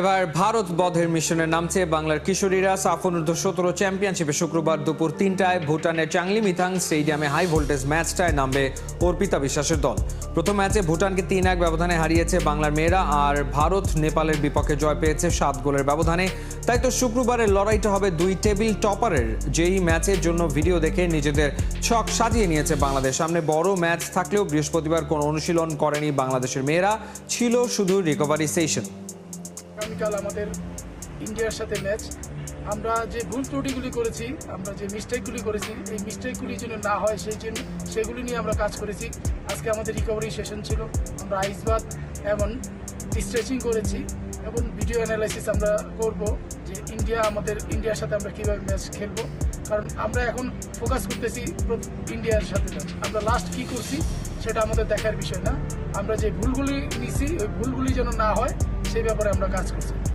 এবার ভারত বধের মিশনে নামছে বাংলার কিশোরীরা। সাফ অনূর্ধ্ব সতেরো চ্যাম্পিয়নশিপে শুক্রবার দুপুর তিনটায় ভুটানের চাংলি মিথাং স্টেডিয়ামে হাই ভোল্টেজ ম্যাচটায় নামবে অর্পিতা বিশ্বাসের দল। প্রথম ম্যাচে ভুটানকে তিন এক ব্যবধানে হারিয়েছে বাংলার মেয়েরা আর ভারত নেপালের বিপক্ষে জয় পেয়েছে সাত গোলের ব্যবধানে। তাই তো শুক্রবারের লড়াইটা হবে দুই টেবিল টপারের। যেই ম্যাচের জন্য ভিডিও দেখে নিজেদের ছক সাজিয়ে নিয়েছে বাংলাদেশ। সামনে বড় ম্যাচ থাকলেও বৃহস্পতিবার কোনো অনুশীলন করেনি বাংলাদেশের মেয়েরা। ছিল শুধু রিকভারি সেশন আগামীকাল আমাদের ইন্ডিয়ার সাথে ম্যাচ আমরা যে ভুল ত্রুটিগুলি করেছি, আমরা যে মিস্টেকগুলি করেছি, এই মিস্টেকগুলি যেন না হয়, সেই জন্য সেগুলি নিয়ে আমরা কাজ করেছি। আজকে আমাদের রিকভারি সেশন ছিল। আমরা আইস বাথ এমন স্ট্রেচিং করেছি এবং ভিডিও অ্যানালাইসিস আমরা করব যে ইন্ডিয়া আমাদের, ইন্ডিয়ার সাথে আমরা কীভাবে ম্যাচ খেলব। কারণ আমরা এখন ফোকাস করতেছি ইন্ডিয়ার সাথে। আমরা লাস্ট কী করছি, সেটা আমাদের দেখার বিষয় না। আমরা যে ভুলগুলি নিছি, ওই ভুলগুলি যেন না হয় সেই ব্যাপারে আমরা কাজ করছি।